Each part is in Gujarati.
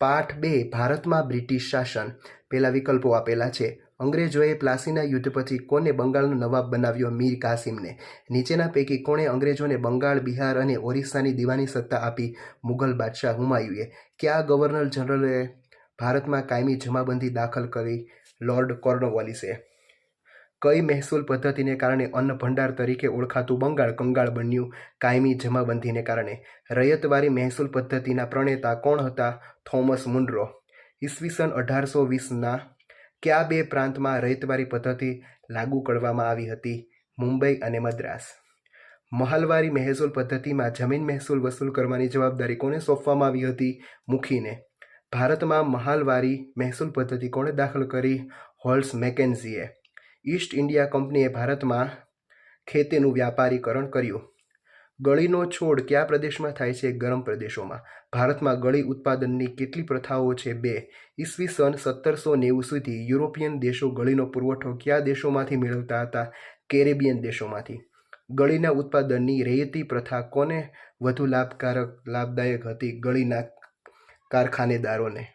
પાઠ બે, ભારતમાં બ્રિટિશ શાસન. પહેલા વિકલ્પો આપેલા છે. અંગ્રેજોએ પ્લાસીના યુદ્ધ પછી કોને બંગાળનો નવાબ બનાવ્યો મીર કાસિમને? નીચેના પૈકી કોણે અંગ્રેજોને બંગાળ, બિહાર અને ઓરિસ્સાની દીવાની સત્તા આપી? મુઘલ બાદશાહ હુમાયુએ. કયા ગવર્નર જનરલે ભારતમાં કાયમી જમાબંધી દાખલ કરી? લોર્ડ કોર્નવોલિસે. કઈ મહેસૂલ પદ્ધતિને કારણે અન્ન ભંડાર તરીકે ઓળખાતું બંગાળ કંગાળ બન્યું? કાયમી જમાબંધીને કારણે. રયતવારી મહેસૂલ પદ્ધતિના પ્રણેતા કોણ હતા? Thomas Munro. ઈસવીસન અઢારસો વીસના કયા બે પ્રાંતમાં રયતવારી પદ્ધતિ લાગુ કરવામાં આવી હતી? મુંબઈ અને મદ્રાસ. મહાલવારી મહેસૂલ પદ્ધતિમાં જમીન મહેસૂલ વસૂલ કરવાની જવાબદારી કોને સોંપવામાં આવી હતી? મુખીને. ભારતમાં મહાલવારી મહેસૂલ પદ્ધતિ કોણે દાખલ કરી? હોલ્સ મેકેન્ઝીએ. ઈસ્ટ ઇન્ડિયા કંપનીએ ભારતમાં ખેતીનું વ્યાપારીકરણ કર્યું. ગળીનો છોડ કયા પ્રદેશમાં થાય છે? ગરમ પ્રદેશોમાં. ભારતમાં ગળી ઉત્પાદનની કેટલી પ્રથાઓ છે? બે. ઈસવીસન સત્તરસો નેવું સુધી યુરોપિયન દેશો ગળીનો પુરવઠો કયા દેશોમાંથી મેળવતા હતા? કેરેબિયન દેશોમાંથી. ગળીના ઉત્પાદનની રેયતી પ્રથા કોને વધુ લાભકારક, લાભદાયક હતી? ગળીના કારખાનેદારોને.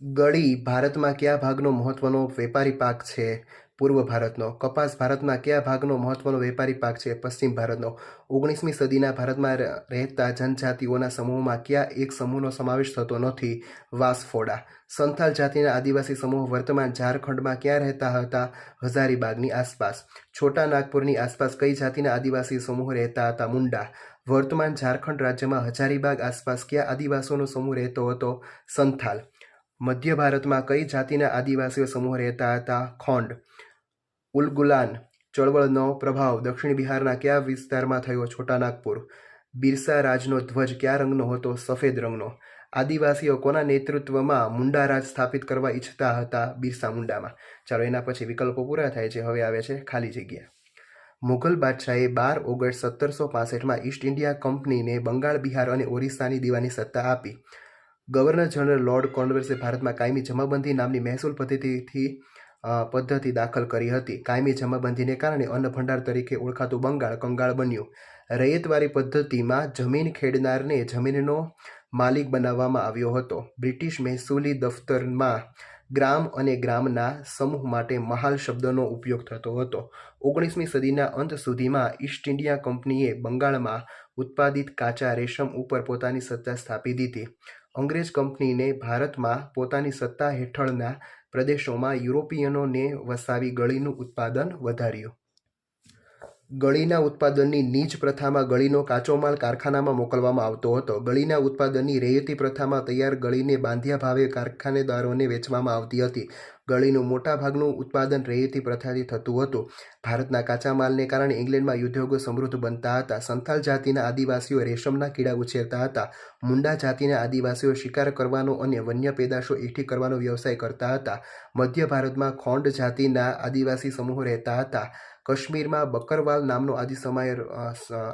ગળી ભારતમાં કયા ભાગનો મહત્વનો વેપારી પાક છે? પૂર્વ ભારતનો. કપાસ ભારતમાં કયા ભાગનો મહત્વનો વેપારી પાક છે? પશ્ચિમ ભારતનો. ઓગણીસમી સદીના ભારતમાં રહેતા જનજાતિઓના સમૂહમાં કયા એક સમૂહનો સમાવેશ થતો નથી? વાસફોડા. સંથાલ જાતિના આદિવાસી સમૂહ વર્તમાન ઝારખંડમાં ક્યાં રહેતા હતા? હઝારીબાગની આસપાસ. છોટા નાગપુરની આસપાસ કઈ જાતિના આદિવાસી સમૂહ રહેતા હતા? મુંડા. વર્તમાન ઝારખંડ રાજ્યમાં હજારીબાગ આસપાસ કયા આદિવાસીઓનો સમૂહ રહેતો હતો? સંથાલ. મધ્ય ભારતમાં કઈ જાતિના આદિવાસીઓ સમૂહ રહેતા હતા? ખોંડ. ઉલગુલાન. ચળવળનો પ્રભાવ દક્ષિણ બિહારના કયા વિસ્તારમાં થયો? છોટા નાગપુર. બિરસા રાજનો ધ્વજ કયા રંગનો હતો? સફેદ રંગનો. આદિવાસીઓ કોના નેતૃત્વમાં મુંડા રાજ સ્થાપિત કરવા ઈચ્છતા હતા બિરસા મુંડામાં? ચાલો એના પછી વિકલ્પો પૂરા થાય છે. હવે આવે છે ખાલી જગ્યા. મુઘલ બાદશાહે બાર ઓગસ્ટ સત્તરસો પાસઠમાં ઈસ્ટ ઇન્ડિયા કંપનીને બંગાળ, બિહાર અને ઓરિસ્સાની દીવાની સત્તા આપી. ગવર્નર જનરલ લોર્ડ કોન્વર્સે ભારતમાં કાયમી જમાબંધી નામની મહેસૂલ પદ્ધતિથી પદ્ધતિ દાખલ કરી હતી. કાયમી જમાબંધીને કારણે અન્ન ભંડાર તરીકે ઓળખાતું બંગાળ કંગાળ બન્યું. રૈયતવારી પદ્ધતિમાં જમીન ખેડનારને જમીનનો માલિક બનાવવામાં આવ્યો હતો. બ્રિટિશ મહેસૂલી દફતરમાં ગ્રામ અને ગ્રામના સમૂહ માટે મહાલ શબ્દનો ઉપયોગ થતો હતો. ઓગણીસમી સદીના અંત સુધીમાં ઈસ્ટ ઇન્ડિયા કંપનીએ બંગાળમાં ઉત્પાદિત કાચા રેશમ ઉપર પોતાની સત્તા સ્થાપી દીધી. અંગ્રેજ કંપનીને ભારતમાં પોતાની સત્તા હેઠળના પ્રદેશોમાં યુરોપિયનોને વસાવી ગળીનું ઉત્પાદન વધાર્યું. ગળીના ઉત્પાદનની નીચ પ્રથામાં ગળીનો કાચો માલ કારખાનામાં મોકલવામાં આવતો હતો. ગળીના ઉત્પાદનની રેયતી પ્રથામાં તૈયાર ગળીને બાંધ્યા ભાવે કારખાનેદારોને વેચવામાં આવતી હતી. ગળીનું મોટા ભાગનું ઉત્પાદન રેયતી પ્રથાથી થતું હતું. ભારતના કાચા માલને કારણે ઇંગ્લેન્ડમાં ઉદ્યોગો સમૃદ્ધ બનતા હતા. સંથાલ જાતિના આદિવાસીઓ રેશમના કીડા ઉછેરતા હતા. મુંડા જાતિના આદિવાસીઓ શિકાર કરવાનો અને વન્ય પેદાશો એકઠી કરવાનો વ્યવસાય કરતા હતા. મધ્ય ભારતમાં ખોંડ જાતિના આદિવાસી સમૂહ રહેતા હતા. કાશ્મીરમાં બકરવાલ નામનો આદિ સમય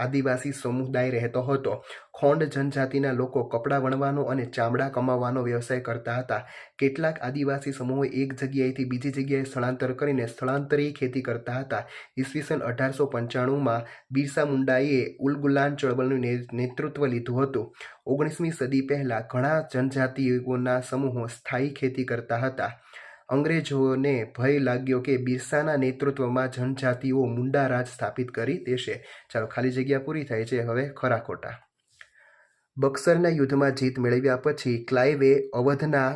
આદિવાસી સમુદાય રહેતો હતો. ખોંડ જનજાતિના લોકો કપડાં વણવાનો અને ચામડા કમાવાનો વ્યવસાય કરતા હતા. કેટલાક આદિવાસી સમૂહો એક જગ્યાએથી બીજી જગ્યાએ સ્થળાંતર કરીને સ્થળાંતરી ખેતી કરતા હતા. ઈસવીસન અઢારસો પંચાણુંમાં બિરસા મુંડાએ ઉલગુલાન ચળવળનું નેતૃત્વ લીધું હતું. ઓગણીસમી સદી પહેલાં ઘણા જનજાતિઓના સમૂહો સ્થાયી ખેતી કરતા હતા. અંગ્રેજોને ભય લાગ્યો કે બિરસાના નેતૃત્વમાં જનજાતિઓ મુંડા રાજ સ્થાપિત કરી દેશે. ચાલો ખાલી જગ્યા પૂરી થાય છે. હવે ખરા ખોટા. બક્સરના યુદ્ધમાં જીત મેળવ્યા પછી ક્લાઇવે અવધના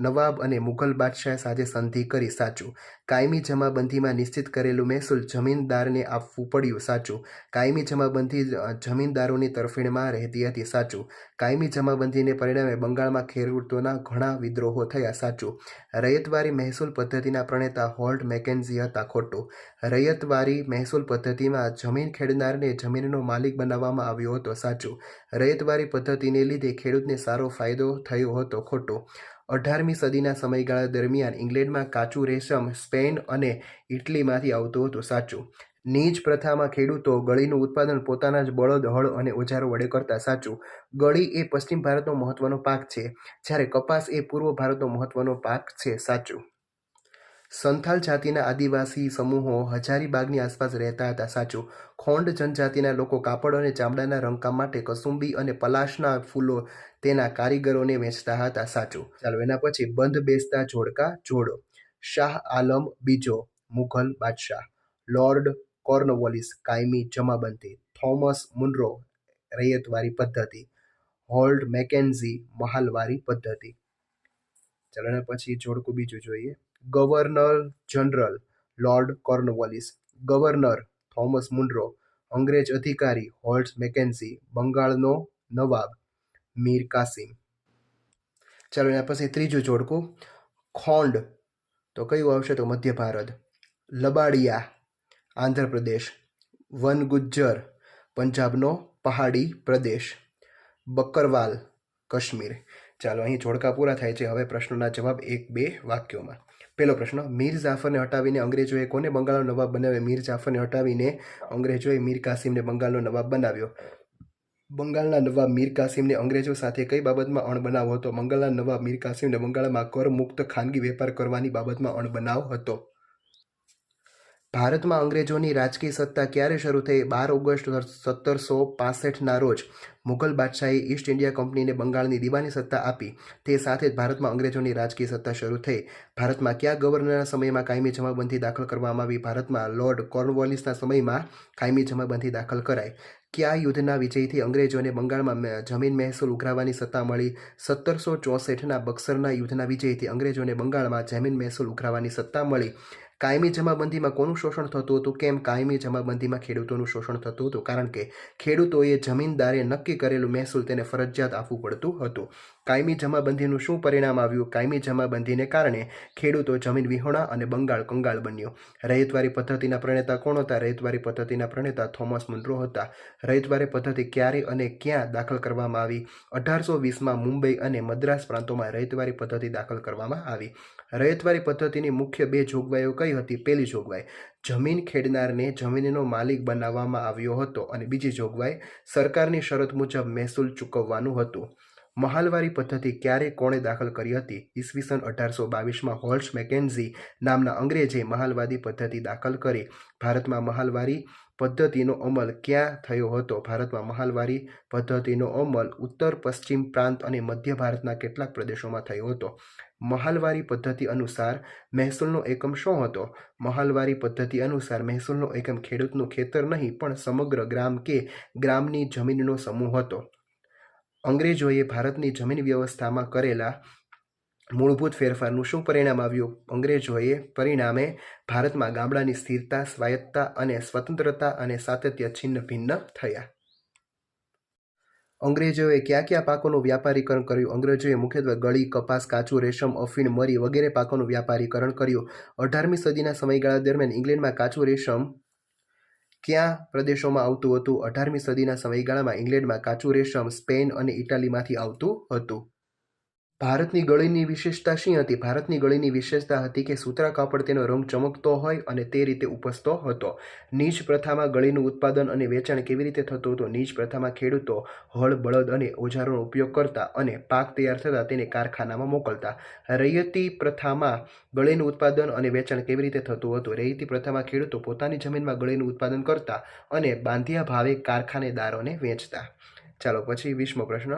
નવાબ અને મુઘલ બાદશાહ સાથે સંધિ કરી સાચું. કાયમી જમાબંધીમાં નિશ્ચિત કરેલું મહેસૂલ જમીનદારને આપવું પડ્યું સાચું. કાયમી જમાબંધી જમીનદારોની તરફેણમાં રહેતી હતી સાચું. કાયમી જમાબંધીને પરિણામે બંગાળમાં ખેડૂતોના ઘણા વિદ્રોહો થયા સાચું. રૈયતવારી મહેસૂલ પદ્ધતિના પ્રણેતા હોલ્ટ મેકેન્ઝી હતા ખોટું. રૈયતવારી મહેસૂલ પદ્ધતિમાં જમીન ખેડનારને જમીનનો માલિક બનાવવામાં આવ્યો હતો સાચું. રૈયતવારી પદ્ધતિને લીધે ખેડૂતને સારો ફાયદો થયો હતો ખોટું. અઢારમી સદીના સમયગાળા દરમિયાન ઇંગ્લેન્ડમાં કાચું રેશમ સ્પેન અને ઇટલીમાંથી આવતું હતું, સાચું. નીજ પ્રથામાં ખેડૂતો ગળીનું ઉત્પાદન પોતાના જ બળદ, હળ અને ઓજારો વડે કરતા, સાચું. ગળી એ પશ્ચિમ ભારતનો મહત્વનો પાક છે, જ્યારે કપાસ એ પૂર્વ ભારતનો મહત્વનો પાક છે, સાચું. સંથાલ જાતિના આદિવાસી સમૂહો હજારીબાગની આસપાસ રહેતા હતા. સાચું, ખોંડ જનજાતિના લોકો કાપડ અને ચામડાના રંગકામ માટે કસુંબી અને પલાશના ફૂલો તેના કારીગરોને વેચતા હતા. સાચું, ચાલો એના પછી બંધ બેસતા જોડકા જોડો. શાહ આલમ બીજો મુઘલ બાદશાહ. લોર્ડ કોર્નવોલિસ કાયમી જમાબંધી. થોમસ મુનરો રૈયતવારી પદ્ધતિ. હોલ્ડ મેકેન્ઝી મહાલવારી પદ્ધતિ. ચાલો એના પછી જોડકું બીજું જોઈએ. Governor general Lord Cornwallis, governor Thomas Munro, અંગ્રેજ અધિકારી હોલ્ટ મેકેન્સી બંગાળનો નવાબ મીર કાસિમ. ચાલો એના પછી ત્રીજું જોડકું. ખોંડ. તો કયું આવશે? તો મધ્ય ભારત. લબાડિયા, આંધ્રપ્રદેશ. વન ગુજ્જર પંજાબનો પહાડી પ્રદેશ. બકરવાલ કાશ્મીર. ચાલો અહીં જોડકા પૂરા થાય છે. હવે પ્રશ્નોના જવાબ એક બે વાક્યોમાં. પહેલો પ્રશ્ન, મીર જાફરને હટાવીને અંગ્રેજોએ કોને બંગાળનો નવાબ બનાવ્યો? મીર જાફરને હટાવીને અંગ્રેજોએ મીર કાસિમને બંગાળનો નવાબ બનાવ્યો. બંગાળના નવાબ મીર કાસિમને અંગ્રેજો સાથે કઈ બાબતમાં અણબનાવ હતો? બંગાળના નવાબ મીર કાસિમને બંગાળમાં કર મુક્ત ખાનગી વેપાર કરવાની બાબતમાં અણબનાવ હતો. ભારતમાં અંગ્રેજોની રાજકીય સત્તા ક્યારે શરૂ થઈ? બાર ઓગસ્ટ સત્તરસો પાસઠના રોજ મુઘલ બાદશાહે ઈસ્ટ ઇન્ડિયા કંપનીને બંગાળની દીવાની સત્તા આપી. તે સાથે જ ભારતમાં અંગ્રેજોની રાજકીય સત્તા શરૂ થઈ. ભારતમાં કયા ગવર્નરના સમયમાં કાયમી જમાબંધી દાખલ કરવામાં આવી? ભારતમાં લોર્ડ કોર્નવોલિસના સમયમાં કાયમી જમાબંધી દાખલ કરાઈ. કયા યુદ્ધના વિજયથી અંગ્રેજોને બંગાળમાં જમીન મહેસૂલ ઉઘરાવવાની સત્તા મળી? સત્તરસો ચોસઠના બક્સરના યુદ્ધના વિજયથી અંગ્રેજોને બંગાળમાં જમીન મહેસૂલ ઉઘરાવવાની સત્તા મળી. કાયમી જમાબંધીમાં કોનું શોષણ થતું હતું? કેમ કાયમી જમાબંધીમાં ખેડૂતોનું શોષણ થતું હતું? કારણ કે ખેડૂતોએ જમીનદારે નક્કી કરેલું મહેસૂલ તેને ફરજિયાત આપવું પડતું હતું. કાયમી જમાબંધીનું શું પરિણામ આવ્યું? કાયમી જમાબંધીને કારણે ખેડૂતો જમીન વિહોણા અને બંગાળ કંગાળ બન્યો. રૈયતવારી પદ્ધતિના પ્રણેતા કોણ હતા? રૈયતવારી પદ્ધતિના પ્રણેતા થોમસ મુન્ડ્રો હતા. રૈયતવારી પદ્ધતિ ક્યારે અને ક્યાં દાખલ કરવામાં આવી? અઢારસો વીસમાં મુંબઈ અને મદ્રાસ પ્રાંતોમાં રૈયતવારી પદ્ધતિ દાખલ કરવામાં આવી. રૈયતવારી પદ્ધતિની મુખ્ય બે જોગવાઈઓ કઈ હતી? પહેલી જોગવાઈ, જમીન ખેડનારને જમીનનો માલિક બનાવવામાં આવ્યો હતો અને બીજી જોગવાઈ, સરકારની શરત મુજબ મહેસૂલ ચૂકવવાનું હતું. મહાલવારી પદ્ધતિ ક્યારે કોણે દાખલ કરી હતી? ઈસવીસન અઢારસો બાવીસમાં હોલ્સ મેકેન્ઝી નામના અંગ્રેજે મહાલવાદી પદ્ધતિ દાખલ કરી. ભારતમાં મહાલવારી પદ્ધતિનો અમલ ક્યાં થયો હતો? ભારતમાં મહાલવારી પદ્ધતિનો અમલ ઉત્તર, પશ્ચિમ પ્રાંત અને મધ્ય ભારતના કેટલાક પ્રદેશોમાં થયો હતો? મહાલવારી પદ્ધતિ અનુસાર મહેસૂલનો એકમ શું હતો? મહાલવારી પદ્ધતિ અનુસાર મહેસૂલનો એકમ ખેડૂતનું ખેતર નહીં, પણ સમગ્ર ગ્રામ કે ગ્રામની જમીનનો સમૂહ હતો. અંગ્રેજોએ ભારતની જમીન વ્યવસ્થામાં કરેલા મૂળભૂત ફેરફારનું શું પરિણામ આવ્યું? અંગ્રેજોએ પરિણામે ભારતમાં ગામડાની સ્થિરતા, સ્વાયત્તતા અને સ્વતંત્રતા અને સાતત્ય છિન્ન ભિન્ન થયા. અંગ્રેજોએ કયા કયા પાકોનું વ્યાપારીકરણ કર્યું? અંગ્રેજોએ મુખ્યત્વે ગળી, કપાસ કાચું રેશમ, અફીણ, મરી વગેરે પાકોનું વ્યાપારીકરણ કર્યું. અઢારમી સદીના સમયગાળા દરમિયાન ઇંગ્લેન્ડમાં કાચું રેશમ કયા પ્રદેશોમાં આવતું હતું? અઢારમી સદીના સમયગાળામાં ઇંગ્લેન્ડમાં કાચું રેશમ સ્પેન અને ઇટાલીમાંથી આવતું હતું. ભારતની ગળીની વિશેષતા શી હતી? ભારતની ગળીની વિશેષતા હતી કે સૂતરા કાપડ તેનો રંગ ચમકતો હોય અને તે રીતે ઉપસતો હતો. નીચ પ્રથામાં ગળીનું ઉત્પાદન અને વેચાણ કેવી રીતે થતું હતું? નીચ પ્રથામાં ખેડૂતો હળ, બળદ અને ઓજારોનો ઉપયોગ કરતા અને પાક તૈયાર થતાં તેને કારખાનામાં મોકલતા. રૈયતી પ્રથામાં ગળીનું ઉત્પાદન અને વેચાણ કેવી રીતે થતું હતું? રૈયતી પ્રથામાં ખેડૂતો પોતાની જમીનમાં ગળીનું ઉત્પાદન કરતા અને બાંધિયા ભાવે કારખાનેદારોને વેચતા. ચાલો, પછી વીસમો પ્રશ્ન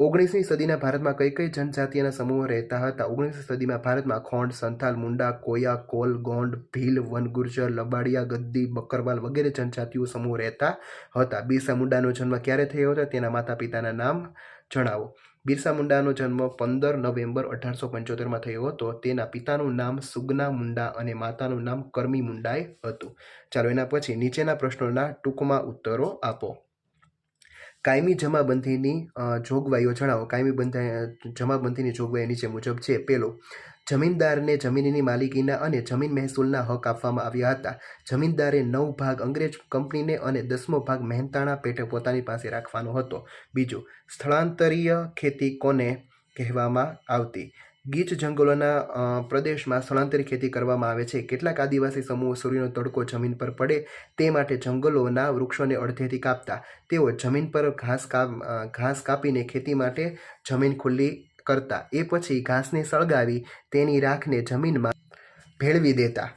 ઓગણીસમી સદીના ભારતમાં કઈ કઈ જનજાતિના સમૂહો રહેતા હતા? ઓગણીસમી સદીમાં ભારતમાં ખોંડ સંથાલ, મુંડા, કોયા, કોલ, ગોંડ, ભીલ વનગુર્જર લબાડિયા, ગદ્દી, બકરવાલ વગેરે જનજાતિઓ સમૂહ રહેતા હતા. બિરસા મુંડાનો જન્મ ક્યારે થયો હતો? તેના માતા પિતાના નામ જણાવો. બિરસા મુંડાનો જન્મ પંદર નવેમ્બર અઢારસો પંચોતેરમાં થયો હતો. તેના પિતાનું નામ સુગના મુંડા અને માતાનું નામ કરમી મુંડાએ હતું. ચાલો એના પછી નીચેના પ્રશ્નોના ટૂંકમાં ઉત્તરો આપો. કાયમી જમાબંધીની જોગવાઈઓ જણાવો. કાયમી બંધા જમાબંધીની જોગવાઈ નીચે મુજબ છે, પેલો, જમીનદારને જમીનની માલિકીના અને જમીન મહેસૂલના હક આપવામાં આવ્યા હતા. જમીનદારે નવ ભાગ અંગ્રેજ કંપનીને અને દસમો ભાગ મહેનતાણા પેટે પોતાની પાસે રાખવાનો હતો. બીજું, સ્થળાંતરીય ખેતી કોને કહેવામાં આવતી? ગીચ જંગલોના પ્રદેશમાં સ્થળાંતરી ખેતી કરવામાં આવે છે. કેટલાક આદિવાસી સમૂહો સૂર્યનો તડકો જમીન પર પડે તે માટે જંગલોના વૃક્ષોને અડધેથી કાપતા. તેઓ જમીન પર ઘાસ કાપ ઘાસ કાપીને ખેતી માટે જમીન ખુલ્લી કરતા. એ પછી ઘાસને સળગાવી તેની રાખને જમીનમાં ભેળવી દેતા.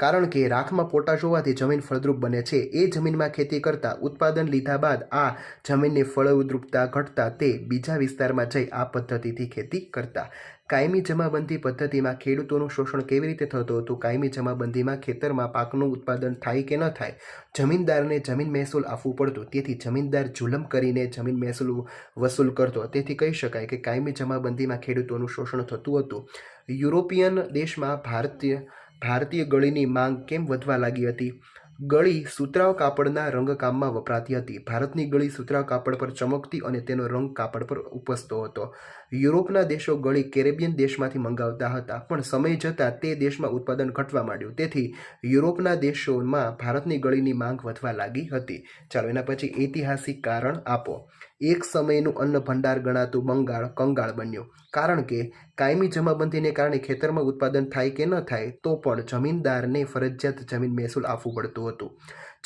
કારણ કે રાખમાં પોટાશ હોવાથી જમીન ફળદ્રુપ બને છે. એ જમીનમાં ખેતી કરતા ઉત્પાદન લીધા બાદ આ જમીનની ફળદ્રુપતા ઘટતા તે બીજા વિસ્તારમાં જઈ આ પદ્ધતિથી ખેતી કરતા. કાયમી જમાબંધી પદ્ધતિમાં ખેડૂતોનું શોષણ કેવી રીતે થતું હતું? કાયમી જમાબંધીમાં ખેતરમાં પાકનું ઉત્પાદન થાય કે ન થાય? જમીનદારને જમીન મહેસૂલ આપવું પડતું, તેથી જમીનદાર જુલમ કરીને જમીન મહેસૂલ વસૂલ કરતો. તેથી કહી શકાય કે કાયમી જમાબંધીમાં ખેડૂતોનું શોષણ થતું હતું. યુરોપિયન દેશમાં ભારતીય ભારતીય ગળીની માંગ કેમ વધવા લાગી હતી? ગળી સુતરાવ કાપડના રંગકામમાં વપરાતી હતી. ભારતની ગળી સુતરાવ કાપડ પર ચમકતી અને તેનો રંગ કાપડ પર ઉપસતો હતો. યુરોપના દેશો ગળી કેરેબિયન દેશમાંથી મંગાવતા હતા, પણ સમય જતાં તે દેશમાં ઉત્પાદન ઘટવા માંડ્યું. તેથી યુરોપના દેશોમાં ભારતની ગળીની માંગ વધવા લાગી હતી. ચાલો એના પછી ઐતિહાસિક કારણ આપો. એક સમયનું અન્ન ભંડાર ગણાતું બંગાળ કંગાળ બન્યું. કારણ કે કાયમી જમાબંધીને કારણે ખેતરમાં ઉત્પાદન થાય કે ન થાય, તો પણ જમીનદારને ફરજિયાત જમીન મહેસૂલ આપવું પડતું હતું.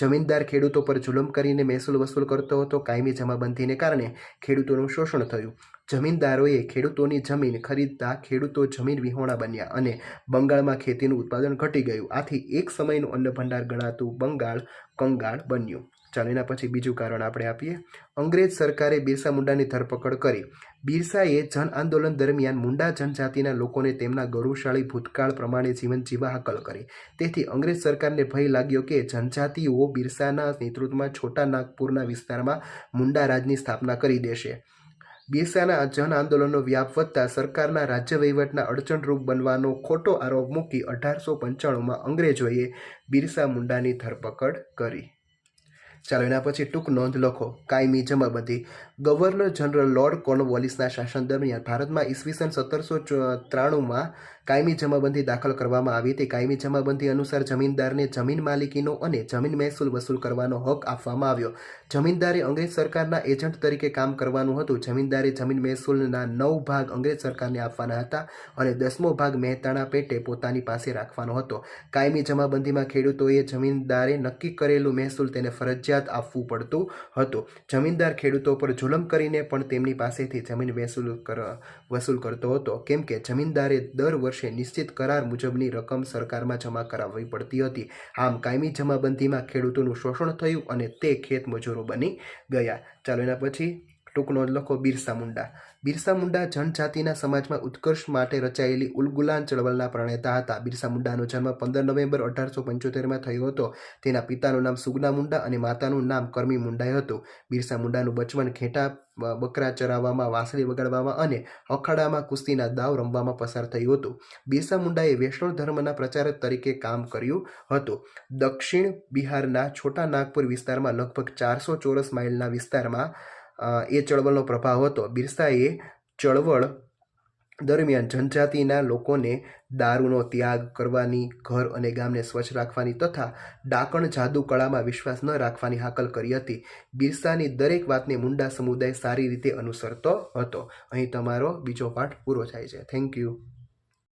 જમીનદાર ખેડૂતો પર જુલમ કરીને મહેસૂલ વસૂલ કરતો હતો. કાયમી જમાબંધીને કારણે ખેડૂતોનું શોષણ થયું. જમીનદારોએ ખેડૂતોની જમીન ખરીદતા ખેડૂતો જમીન વિહોણા બન્યા અને બંગાળમાં ખેતીનું ઉત્પાદન ઘટી ગયું. આથી એક સમયનું અન્ન ભંડાર ગણાતું બંગાળ કંગાળ બન્યું. ચાલો એના પછી બીજું કારણ આપણે આપીએ. અંગ્રેજ સરકારે બિરસા મુંડાની ધરપકડ કરી. બિરસાએ જન આંદોલન દરમિયાન મુંડા જનજાતિના લોકોને તેમના ગૌરવશાળી ભૂતકાળ પ્રમાણે જીવન જીવા હાકલ કરી. તેથી અંગ્રેજ સરકારને ભય લાગ્યો કે જનજાતિઓ બિરસાના નેતૃત્વમાં છોટા નાગપુરના વિસ્તારમાં મુંડા રાજની સ્થાપના કરી દેશે. બિરસાના જન આંદોલનનો વ્યાપ વધતા સરકારના રાજ્ય વહીવટના અડચણરૂપ બનવાનો ખોટો આરોપ મૂકી અઢારસો પંચાણુંમાં અંગ્રેજોએ બિરસા મુંડાની ધરપકડ કરી. ચાલો એના પછી ટૂંક નોંધ લખો. કાયમી જમાબંધી. ગવર્નર જનરલ લોર્ડ કોર્નવોલિસના શાસન દરમિયાન ભારતમાં ઈસવીસન સત્તરસો ત્રાણુંમાં કાયમી જમાબંધી દાખલ કરવામાં આવી હતી. કાયમી જમાબંધી અનુસાર જમીનદારને જમીન માલિકીનો અને જમીન મહેસૂલ વસૂલ કરવાનો હક આપવામાં આવ્યો. જમીનદારે અંગ્રેજ સરકારના એજન્ટ તરીકે કામ કરવાનું હતું. જમીનદારે જમીન મહેસૂલના નવ ભાગ અંગ્રેજ સરકારને આપવાના હતા અને દસમો ભાગ મહેતાણા પેટે પોતાની પાસે રાખવાનો હતો. કાયમી જમાબંધીમાં ખેડૂતોએ જમીનદારે નક્કી કરેલું મહેસૂલ તેને ફરજિયાત આપવું પડતું હતું. જમીનદાર ખેડૂતો પર જુલમ કરીને પણ તેમની પાસેથી જમીન મહેસૂલ વસૂલ કરતો હતો. કેમ કે જમીનદારે દર વર્ષે નિશ્ચિત કરાર મુજબની રકમ સરકારમાં જમા કરાવવી પડતી હતી. આમ કાયમી જમાબંધીમાં ખેડૂતોનું શોષણ થયું અને તે ખેત મજૂરો બની ગયા. ચાલો એના પછી ટૂંક નોંધ લખો બિરસા મુંડા. બિરસા મુંડા જનજાતિના સમાજમાં ઉત્કર્ષ માટે રચાયેલી ઉલગુલાન ચળવળના પ્રણેતા હતા. બિરસા મુંડાનો જન્મ પંદર નવેમ્બર અઢારસો પંચોતેરમાં થયો હતો. તેના પિતાનું નામ સુગના મુંડા અને માતાનું નામ કરમી મુંડાએ હતું. બિરસા મુંડાનું બચપન ઘેટા બકરા ચરાવવામાં, વાંસળી વગાડવામાં અને અખાડામાં કુસ્તીના દાવ રમવામાં પસાર થયું હતું. બિરસા મુંડાએ વૈષ્ણવ ધર્મના પ્રચારક તરીકે કામ કર્યું હતું. દક્ષિણ બિહારના છોટા નાગપુર વિસ્તારમાં લગભગ ચારસો ચોરસ માઇલના વિસ્તારમાં એ ચળવળનો પ્રભાવ હતો. બિરસાએ ચળવળ દરમિયાન જનજાતિના લોકોને દારૂનો ત્યાગ કરવાની, ઘર અને ગામને સ્વચ્છ રાખવાની તથા ડાકણ જાદુ કળામાં વિશ્વાસ ન રાખવાની હાકલ કરી હતી. બિરસાની દરેક વાતને મુંડા સમુદાય સારી રીતે અનુસરતો હતો. અહીં તમારો બીજો પાઠ પૂરો થાય છે. Thank you